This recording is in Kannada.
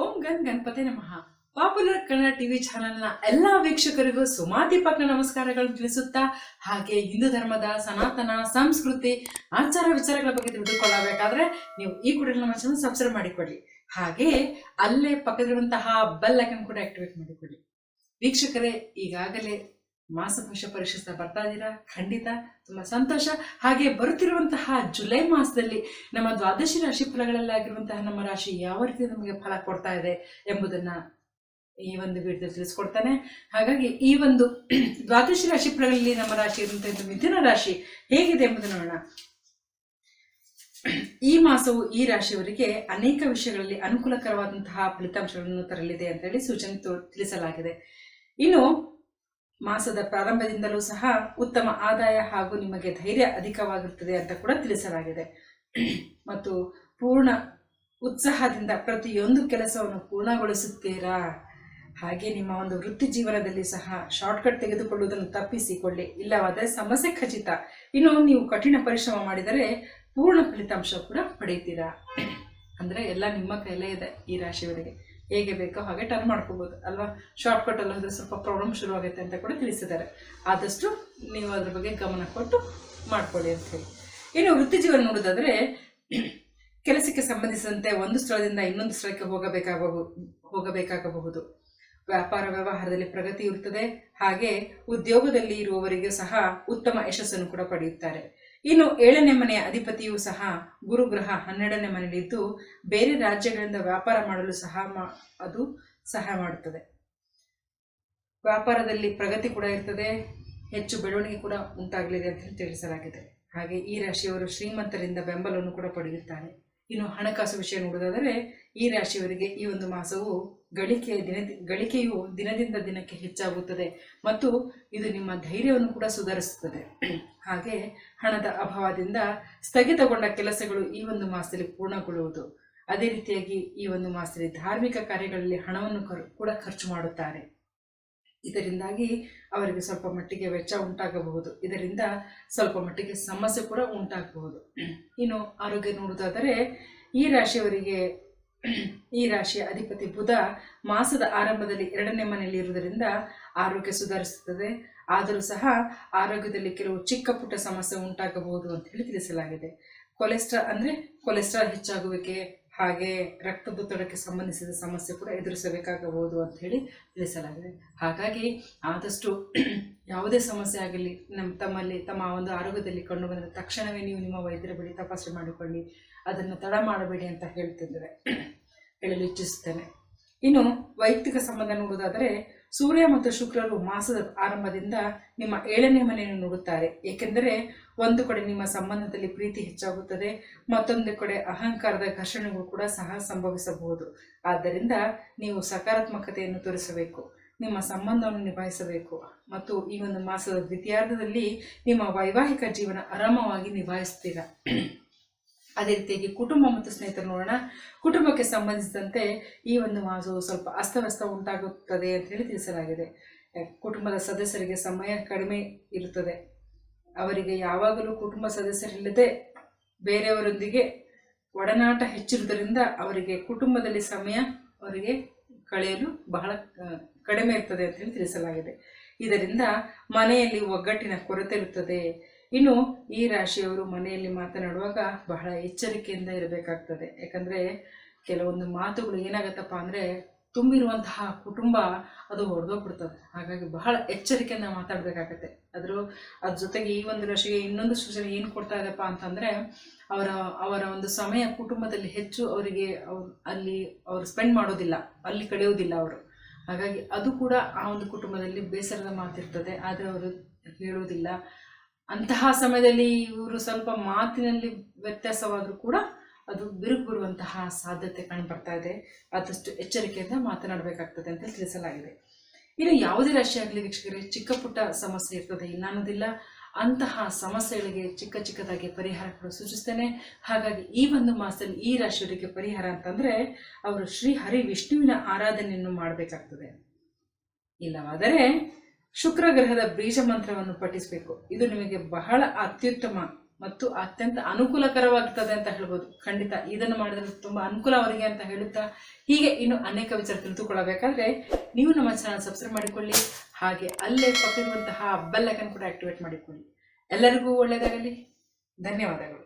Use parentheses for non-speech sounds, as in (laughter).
ಓಂ ಗನ್ ಗಣಪತಿ ನಮಃ. ಪಾಪ್ಯುಲರ್ ಕನ್ನಡ ಟಿವಿ ಚಾನೆಲ್ನ ಎಲ್ಲಾ ವೀಕ್ಷಕರಿಗೂ ಸುಮಾತಿ ದೀಪಕ್ನ ನಮಸ್ಕಾರಗಳನ್ನು ತಿಳಿಸುತ್ತಾ, ಹಾಗೆ ಹಿಂದೂ ಧರ್ಮದ ಸನಾತನ ಸಂಸ್ಕೃತಿ ಆಚಾರ ವಿಚಾರಗಳ ಬಗ್ಗೆ ತಿಳಿದುಕೊಳ್ಳಬೇಕಾದ್ರೆ ನೀವು ಈ ಕೂಡ ನಮ್ಮ ಚಾನಲ್ ಸಬ್ಸ್ಕ್ರೈಬ್ ಮಾಡಿಕೊಳ್ಳಿ ಹಾಗೆ ಅಲ್ಲೇ ಪಕ್ಕದಿರುವಂತಹ ಬೆಲ್ ಐಕನ್ ಕೂಡ ಆಕ್ಟಿವೇಟ್ ಮಾಡಿಕೊಳ್ಳಿ ವೀಕ್ಷಕರೇ, ಈಗಾಗಲೇ ಮಾಸಭಾಷ ಪರಿಶಿಷ್ಟ ಬರ್ತಾ ಇದ್ದೀರಾ? ಖಂಡಿತ. ತುಂಬ ಸಂತೋಷ. ಹಾಗೆ ಬರುತ್ತಿರುವಂತಹ ಜುಲೈ ಮಾಸದಲ್ಲಿ ನಮ್ಮ ದ್ವಾದಶಿ ರಾಶಿ ಫಲಗಳಲ್ಲಿ ಆಗಿರುವಂತಹ ನಮ್ಮ ರಾಶಿ ಯಾವ ರೀತಿ ನಮಗೆ ಫಲ ಕೊಡ್ತಾ ಇದೆ ಎಂಬುದನ್ನ ಈ ಒಂದು ವಿಡಿಯೋದಲ್ಲಿ ತಿಳಿಸ್ಕೊಡ್ತಾನೆ. ಹಾಗಾಗಿ ಈ ಒಂದು (clears throat) ದ್ವಾದಶಿ ರಾಶಿ ಫಲಗಳಲ್ಲಿ ನಮ್ಮ ರಾಶಿ ಇರುವಂತಹ ಮಿಥುನ ರಾಶಿ ಹೇಗಿದೆ ಎಂಬುದನ್ನು ನೋಡೋಣ. ಈ ಮಾಸವು ಈ ರಾಶಿಯವರಿಗೆ ಅನೇಕ ವಿಷಯಗಳಲ್ಲಿ ಅನುಕೂಲಕರವಾದಂತಹ ಫಲಿತಾಂಶಗಳನ್ನು ತರಲಿದೆ ಅಂತ ಹೇಳಿ ಸೂಚನೆ ತಿಳಿಸಲಾಗಿದೆ. ಇನ್ನು ಮಾಸದ ಪ್ರಾರಂಭದಿಂದಲೂ ಸಹ ಉತ್ತಮ ಆದಾಯ ಹಾಗೂ ನಿಮಗೆ ಧೈರ್ಯ ಅಧಿಕವಾಗಿರುತ್ತದೆ ಅಂತ ಕೂಡ ತಿಳಿಸಲಾಗಿದೆ. ಮತ್ತು ಪೂರ್ಣ ಉತ್ಸಾಹದಿಂದ ಪ್ರತಿಯೊಂದು ಕೆಲಸವನ್ನು ಪೂರ್ಣಗೊಳಿಸುತ್ತೀರಾ? ಹಾಗೆ ನಿಮ್ಮ ಒಂದು ವೃತ್ತಿ ಜೀವನದಲ್ಲಿ ಸಹ ಶಾರ್ಟ್ಕಟ್ ತೆಗೆದುಕೊಳ್ಳುವುದನ್ನು ತಪ್ಪಿಸಿಕೊಳ್ಳಿ. ಇಲ್ಲವಾದರೆ ಸಮಸ್ಯೆ ಖಚಿತ. ಇನ್ನು ನೀವು ಕಠಿಣ ಪರಿಶ್ರಮ ಮಾಡಿದರೆ ಪೂರ್ಣ ಫಲಿತಾಂಶ ಕೂಡ ಪಡೆಯುತ್ತೀರಾ? ಅಂದರೆ ಎಲ್ಲ ನಿಮ್ಮ ಕೈಲೇ ಇದೆ ಈ ರಾಶಿಯವರಿಗೆ. ಹೇಗೆ ಬೇಕೋ ಹಾಗೆ ಟರ್ನ್ ಮಾಡ್ಕೋಬೋದು, ಅಲ್ವಾ? ಶಾರ್ಟ್ಕಟ್ ಅಲ್ಲಿ ಹೋದ್ರೆ ಸ್ವಲ್ಪ ಪ್ರಾಬ್ಲಮ್ ಶುರುವಾಗುತ್ತೆ ಅಂತ ಕೂಡ ತಿಳಿಸಿದ್ದಾರೆ. ಆದಷ್ಟು ನೀವು ಅದ್ರ ಬಗ್ಗೆ ಗಮನ ಕೊಟ್ಟು ಮಾಡ್ಕೊಳ್ಳಿ ಅಂತ ಹೇಳಿ. ಇನ್ನು ವೃತ್ತಿ ಜೀವನ ನೋಡೋದಾದ್ರೆ (clears throat) ಕೆಲಸಕ್ಕೆ ಸಂಬಂಧಿಸಿದಂತೆ ಒಂದು ಸ್ಥಳದಿಂದ ಇನ್ನೊಂದು ಸ್ಥಳಕ್ಕೆ ಹೋಗಬೇಕಾಗಬಹುದು ಹೋಗಬೇಕಾಗಬಹುದು. ವ್ಯಾಪಾರ ವ್ಯವಹಾರದಲ್ಲಿ ಪ್ರಗತಿ ಇರುತ್ತದೆ. ಹಾಗೆ ಉದ್ಯೋಗದಲ್ಲಿ ಇರುವವರಿಗೂ ಸಹ ಉತ್ತಮ ಯಶಸ್ಸನ್ನು ಕೂಡ ಪಡೆಯುತ್ತಾರೆ. ಇನ್ನು ಏಳನೇ ಮನೆಯ ಅಧಿಪತಿಯೂ ಸಹ ಗುರುಗ್ರಹ ಹನ್ನೆರಡನೇ ಮನೆಯಲ್ಲಿದ್ದು ಬೇರೆ ರಾಜ್ಯಗಳಿಂದ ವ್ಯಾಪಾರ ಮಾಡಲು ಸಹ ಅದು ಸಹಾಯ ಮಾಡುತ್ತದೆ. ವ್ಯಾಪಾರದಲ್ಲಿ ಪ್ರಗತಿ ಕೂಡ ಇರ್ತದೆ, ಹೆಚ್ಚು ಬೆಳವಣಿಗೆ ಕೂಡ ಉಂಟಾಗಲಿದೆ ಅಂತ ತಿಳಿಸಲಾಗಿದೆ. ಹಾಗೆ ಈ ರಾಶಿಯವರು ಶ್ರೀಮಂತರಿಂದ ಬೆಂಬಲವನ್ನು ಕೂಡ ಪಡೆಯುತ್ತಾರೆ. ಇನ್ನು ಹಣಕಾಸು ವಿಷಯ ನೋಡೋದಾದರೆ ಈ ರಾಶಿಯವರಿಗೆ ಈ ಒಂದು ಮಾಸವು ಗಳಿಕೆಯ ದಿನ, ಗಳಿಕೆಯು ದಿನದಿಂದ ದಿನಕ್ಕೆ ಹೆಚ್ಚಾಗುತ್ತದೆ ಮತ್ತು ಇದು ನಿಮ್ಮ ಧೈರ್ಯವನ್ನು ಕೂಡ ಸುಧಾರಿಸುತ್ತದೆ. ಹಾಗೆ ಹಣದ ಅಭಾವದಿಂದ ಸ್ಥಗಿತಗೊಂಡ ಕೆಲಸಗಳು ಈ ಒಂದು ಮಾಸದಲ್ಲಿ ಪೂರ್ಣಗೊಳ್ಳುವುದು. ಅದೇ ರೀತಿಯಾಗಿ ಈ ಒಂದು ಮಾಸದಲ್ಲಿ ಧಾರ್ಮಿಕ ಕಾರ್ಯಗಳಲ್ಲಿ ಹಣವನ್ನು ಕೂಡ ಖರ್ಚು ಮಾಡುತ್ತಾರೆ. ಇದರಿಂದಾಗಿ ಅವರಿಗೆ ಸ್ವಲ್ಪ ಮಟ್ಟಿಗೆ ವೆಚ್ಚ ಉಂಟಾಗಬಹುದು. ಇದರಿಂದ ಸ್ವಲ್ಪ ಮಟ್ಟಿಗೆ ಸಮಸ್ಯೆ ಕೂಡ ಉಂಟಾಗಬಹುದು. ಇನ್ನು ಆರೋಗ್ಯ ನೋಡುವುದಾದರೆ ಈ ರಾಶಿಯವರಿಗೆ ಈ ರಾಶಿಯ ಅಧಿಪತಿ ಬುಧ ಮಾಸದ ಆರಂಭದಲ್ಲಿ ಎರಡನೇ ಮನೆಯಲ್ಲಿ ಇರುವುದರಿಂದ ಆರೋಗ್ಯ ಸುಧಾರಿಸುತ್ತದೆ. ಆದರೂ ಸಹ ಆರೋಗ್ಯದಲ್ಲಿ ಕೆಲವು ಚಿಕ್ಕ ಪುಟ್ಟ ಸಮಸ್ಯೆ ಉಂಟಾಗಬಹುದು ಅಂತ ಹೇಳಿ ತಿಳಿಸಲಾಗಿದೆ. ಕೊಲೆಸ್ಟ್ರಾಲ್ ಅಂದರೆ ಕೊಲೆಸ್ಟ್ರಾಲ್ ಹೆಚ್ಚಾಗುವಿಕೆ ಹಾಗೆ ರಕ್ತದೊತ್ತಡಕ್ಕೆ ಸಂಬಂಧಿಸಿದ ಸಮಸ್ಯೆ ಕೂಡ ಎದುರಿಸಬೇಕಾಗಬಹುದು ಅಂತ ಹೇಳಿ ತಿಳಿಸಲಾಗಿದೆ. ಹಾಗಾಗಿ ಆದಷ್ಟು (clears throat) ಯಾವುದೇ ಸಮಸ್ಯೆ ಆಗಲಿ ನಮ್ಮ ತಮ್ಮಲ್ಲಿ, ತಮ್ಮ ಒಂದು ಆರೋಗ್ಯದಲ್ಲಿ ಕಂಡು ಬಂದರೆ ತಕ್ಷಣವೇ ನೀವು ನಿಮ್ಮ ವೈದ್ಯರ ಬಳಿ ತಪಾಸಣೆ ಮಾಡಿಕೊಳ್ಳಿ, ಅದನ್ನು ತಡ ಮಾಡಬೇಡಿ ಅಂತ ಹೇಳ್ತಿದ್ದಾರೆ. (clears throat) ಹೇಳಲು ಇಚ್ಛಿಸುತ್ತೇನೆ. ಇನ್ನು ವೈಯಕ್ತಿಕ ಸಂಬಂಧ ನೋಡುವುದಾದರೆ ಸೂರ್ಯ ಮತ್ತು ಶುಕ್ರರು ಮಾಸದ ಆರಂಭದಿಂದ ನಿಮ್ಮ ಏಳನೇ ಮನೆಯನ್ನು ನೋಡುತ್ತಾರೆ. ಏಕೆಂದರೆ ಒಂದು ಕಡೆ ನಿಮ್ಮ ಸಂಬಂಧದಲ್ಲಿ ಪ್ರೀತಿ ಹೆಚ್ಚಾಗುತ್ತದೆ, ಮತ್ತೊಂದು ಕಡೆ ಅಹಂಕಾರದ ಘರ್ಷಣೆಗೂ ಕೂಡ ಸಹ ಸಂಭವಿಸಬಹುದು. ಆದ್ದರಿಂದ ನೀವು ಸಕಾರಾತ್ಮಕತೆಯನ್ನು ತೋರಿಸಬೇಕು, ನಿಮ್ಮ ಸಂಬಂಧವನ್ನು ನಿಭಾಯಿಸಬೇಕು ಮತ್ತು ಈ ಒಂದು ಮಾಸದ ದ್ವಿತೀಯಾರ್ಧದಲ್ಲಿ ನಿಮ್ಮ ವೈವಾಹಿಕ ಜೀವನ ಆರಾಮವಾಗಿ ನಿಭಾಯಿಸ್ತೀರಾ. ಅದೇ ರೀತಿಯಾಗಿ ಕುಟುಂಬ ಮತ್ತು ಸ್ನೇಹಿತರು ನೋಡೋಣ. ಕುಟುಂಬಕ್ಕೆ ಸಂಬಂಧಿಸಿದಂತೆ ಈ ಒಂದು ಮಾಸು ಸ್ವಲ್ಪ ಅಸ್ತವ್ಯಸ್ತ ಉಂಟಾಗುತ್ತದೆ ಅಂತ ಹೇಳಿ ತಿಳಿಸಲಾಗಿದೆ. ಕುಟುಂಬದ ಸದಸ್ಯರಿಗೆ ಸಮಯ ಕಡಿಮೆ ಇರುತ್ತದೆ. ಅವರಿಗೆ ಯಾವಾಗಲೂ ಕುಟುಂಬ ಸದಸ್ಯರಿಲ್ಲದೆ ಬೇರೆಯವರೊಂದಿಗೆ ಒಡನಾಟ ಹೆಚ್ಚಿರುವುದರಿಂದ ಅವರಿಗೆ ಕುಟುಂಬದಲ್ಲಿ ಸಮಯ ಅವರಿಗೆ ಕಳೆಯಲು ಬಹಳ ಕಡಿಮೆ ಇರ್ತದೆ ಅಂತ ಹೇಳಿ ತಿಳಿಸಲಾಗಿದೆ. ಇದರಿಂದ ಮನೆಯಲ್ಲಿ ಒಗ್ಗಟ್ಟಿನ ಕೊರತೆ ಇರುತ್ತದೆ. ಇನ್ನು ಈ ರಾಶಿಯವರು ಮನೆಯಲ್ಲಿ ಮಾತನಾಡುವಾಗ ಬಹಳ ಎಚ್ಚರಿಕೆಯಿಂದ ಇರಬೇಕಾಗ್ತದೆ. ಯಾಕಂದರೆ ಕೆಲವೊಂದು ಮಾತುಗಳು ಏನಾಗತ್ತಪ್ಪ ಅಂದರೆ ತುಂಬಿರುವಂತಹ ಕುಟುಂಬ ಅದು ಹೊಡೆದೋಗ್ಬಿಡ್ತದೆ ಹಾಗಾಗಿ ಬಹಳ ಎಚ್ಚರಿಕೆಯಿಂದ ಮಾತಾಡಬೇಕಾಗತ್ತೆ. ಅದ್ರ ಅದ್ರ ಜೊತೆಗೆ ಈ ಒಂದು ರಾಶಿಗೆ ಇನ್ನೊಂದು ಸೂಚನೆ ಏನು ಕೊಡ್ತಾ ಇದೆಪ್ಪ ಅಂತಂದರೆ ಅವರ ಅವರ ಒಂದು ಸಮಯ ಕುಟುಂಬದಲ್ಲಿ ಹೆಚ್ಚು ಅವರಿಗೆ ಅವ್ರು, ಅಲ್ಲಿ ಅವರು ಸ್ಪೆಂಡ್ ಮಾಡೋದಿಲ್ಲ. ಅಲ್ಲಿ ಕಳೆಯೋದಿಲ್ಲ ಅವರು. ಹಾಗಾಗಿ ಅದು ಕೂಡ ಆ ಒಂದು ಕುಟುಂಬದಲ್ಲಿ ಬೇಸರದ ಮಾತಿರ್ತದೆ. ಆದರೆ ಅವರು ಹೇಳೋದಿಲ್ಲ. ಅಂತಹ ಸಮಯದಲ್ಲಿ ಇವರು ಸ್ವಲ್ಪ ಮಾತಿನಲ್ಲಿ ವ್ಯತ್ಯಾಸವಾದರೂ ಕೂಡ ಅದು ಬಿರುಕು ಬರುವಂತಹ ಸಾಧ್ಯತೆ ಕಂಡುಬರ್ತಾ ಇದೆ. ಆದಷ್ಟು ಎಚ್ಚರಿಕೆಯಿಂದ ಮಾತನಾಡಬೇಕಾಗ್ತದೆ ಅಂತ ತಿಳಿಸಲಾಗಿದೆ. ಇನ್ನು ಯಾವುದೇ ರಾಶಿ ಆಗಲಿ ವೀಕ್ಷಕರೇ, ಚಿಕ್ಕ ಪುಟ್ಟ ಸಮಸ್ಯೆ ಇರ್ತದೆ. ಇಲ್ಲ ಅನ್ನೋದಿಲ್ಲ ಅಂತಹ ಸಮಸ್ಯೆಗಳಿಗೆ ಚಿಕ್ಕ ಚಿಕ್ಕದಾಗಿ ಪರಿಹಾರ ಕೂಡ ಸೂಚಿಸ್ತೇನೆ. ಹಾಗಾಗಿ ಈ ಒಂದು ಮಾಸದಲ್ಲಿ ಈ ರಾಶಿಯವರಿಗೆ ಪರಿಹಾರ ಅಂತಂದ್ರೆ ಅವರು ಶ್ರೀ ಹರಿ ವಿಷ್ಣುವಿನ ಆರಾಧನೆಯನ್ನು ಮಾಡಬೇಕಾಗ್ತದೆ. ಇಲ್ಲವಾದರೆ ಶುಕ್ರ ಗ್ರಹದ ಬೀಜ ಮಂತ್ರವನ್ನು ಪಠಿಸಬೇಕು. ಇದು ನಿಮಗೆ ಬಹಳ ಅತ್ಯುತ್ತಮ ಮತ್ತು ಅತ್ಯಂತ ಅನುಕೂಲಕರವಾಗುತ್ತದೆ ಅಂತ ಹೇಳ್ಬೋದು. ಖಂಡಿತ ಇದನ್ನು ಮಾಡಿದ್ರೆ ತುಂಬ ಅನುಕೂಲ ಅವರಿಗೆ ಅಂತ ಹೇಳುತ್ತಾ ಹೀಗೆ ಇನ್ನು ಅನೇಕ ವಿಚಾರ ತಿಳಿದುಕೊಳ್ಳಬೇಕಾದ್ರೆ ನೀವು ನಮ್ಮ ಚಾನಲ್ ಸಬ್ಸ್ಕ್ರೈಬ್ ಮಾಡಿಕೊಳ್ಳಿ, ಹಾಗೆ ಅಲ್ಲೇ ಪಕ್ಕಿರುವಂತಹ ಬೆಲ್ಲೈಕನ್ ಕೂಡ ಆಕ್ಟಿವೇಟ್ ಮಾಡಿಕೊಳ್ಳಿ. ಎಲ್ಲರಿಗೂ ಒಳ್ಳೆಯದಾಗಲಿ. ಧನ್ಯವಾದಗಳು.